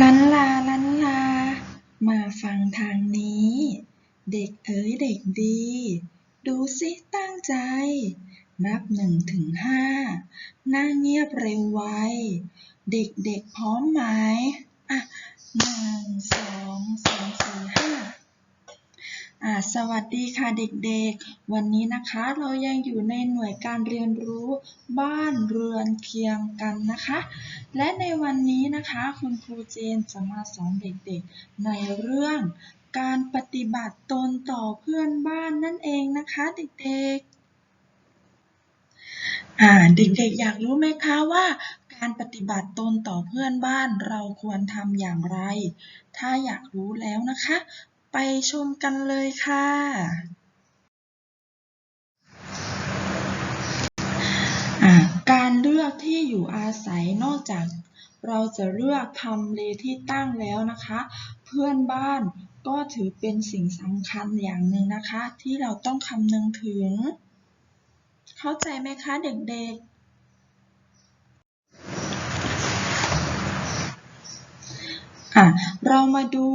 ลันลาลันลา มาฟังทางนี้ เด็กเอ๋ยเด็กดี ดูสิตั้งใจ นับหนึ่งถึงห้านั่งเงียบเร็วไว เด็กเด็กพร้อมไหมอะหนึ่งสองสามสี่ห้า สวัสดีค่ะเด็กๆ วันนี้นะคะเรายังอยู่ในหน่วยการเรียนรู้บ้านเรือนเคียงกันนะคะ และในวันนี้นะคะคุณครูเจนจะมาสอนเด็กๆ ในเรื่องการปฏิบัติตนต่อเพื่อนบ้านนั่นเองนะคะเด็กๆ อ่าเด็กๆ อยากรู้ไหมคะว่าการปฏิบัติตนต่อเพื่อนบ้านเราควรทำอย่างไร ถ้าอยากรู้แล้วนะคะ ไปชมกันเลยค่ะ การเลือกที่อยู่อาศัยนอกจากเราจะเลือกทำเลที่ตั้งแล้วนะคะ เพื่อนบ้านก็ถือเป็นสิ่งสำคัญอย่างหนึ่งนะคะ ที่เราต้องคำนึงถึง เข้าใจไหมคะเด็กๆ อะ เรามาดู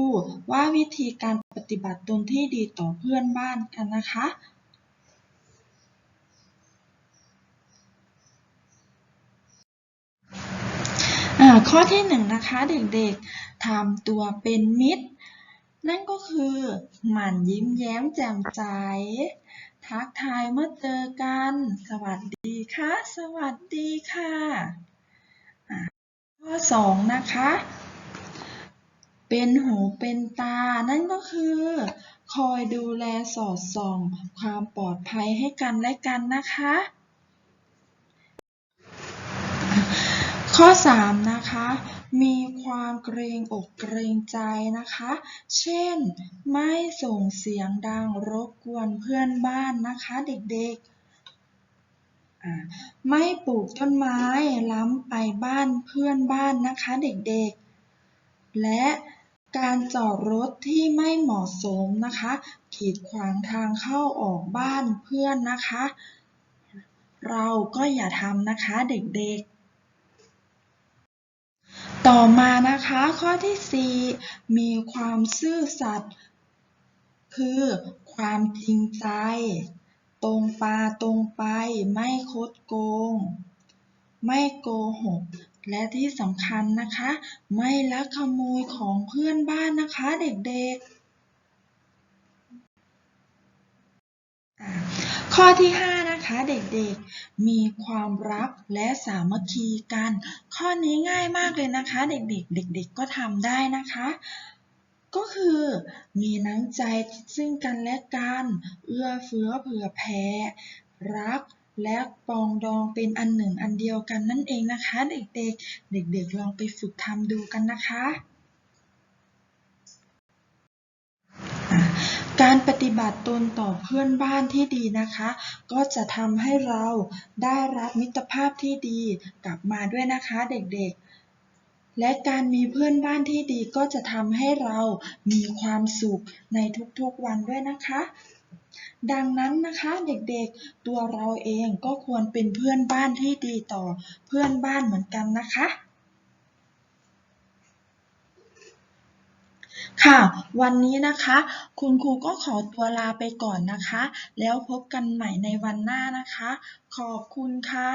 ว่าวิธีการปฏิบัติตนที่ดีต่อเพื่อนบ้านกันนะคะ ข้อที่หนึ่งนะคะเด็กๆทำตัวเป็นมิตร นั่นก็คือหมั่นยิ้มแย้มแจ่มใสทักทายเมื่อเจอกัน สวัสดีค่ะ สวัสดีค่ะ ข้อสองนะคะ เป็นหูเป็นตา นั่นก็คือ คอยดูแลสอดส่อง ความปลอดภัยให้กันและกันนะคะ ข้อ 3 นะคะมีความเกรงอกเกรงใจนะคะ เช่น ไม่ส่งเสียงดังรบกวนเพื่อนบ้านนะคะเด็กๆ ไม่ปลูกต้นไม้ล้ำไปบ้านเพื่อนบ้านนะคะเด็กๆ และ การจอดรถที่ไม่เหมาะสมนะคะ ขีดขวางทางเข้าออกบ้านเพื่อนนะคะ เราก็อย่าทำนะคะเด็กๆ ต่อมานะคะข้อที่ 4 มีความซื่อสัตย์คือความจริงใจ ตรงปาตรงไปไม่คดโกง ไม่โกหก และที่สำคัญนะคะ ไม่ลักขโมยของเพื่อนบ้านนะคะเด็กๆ ข้อที่ 5 นะคะเด็กๆ มีความรักและสามัคคีกัน ข้อนี้ง่ายมากเลยนะคะ เด็กๆ เด็ก ๆ ก็ทำได้นะคะ ก็คือมีน้ำใจซึ่งกันและกัน เอื้อเฟื้อเผื่อแผ่รัก และปองดองเป็นอันหนึ่งอันเดียวกันนั่นเองนะคะเด็กๆ เด็กๆลองไปฝึกทำดูกันนะคะการปฏิบัติตนต่อเพื่อนบ้านที่ดีนะคะ ก็จะทำให้เราได้รับมิตรภาพที่ดีกลับมาด้วยนะคะเด็กๆ และการมีเพื่อนบ้านที่ดีก็จะทำให้เรามีความสุขในทุกๆวันด้วยนะคะ ดังนั้นนะคะเด็กๆ ตัวเราเองก็ควรเป็นเพื่อนบ้านที่ดีต่อเพื่อนบ้านเหมือนกันนะคะ ค่ะ วันนี้นะคะ คุณครูก็ขอตัวลาไปก่อนนะคะ แล้วพบกันใหม่ในวันหน้านะคะ ขอบคุณค่ะ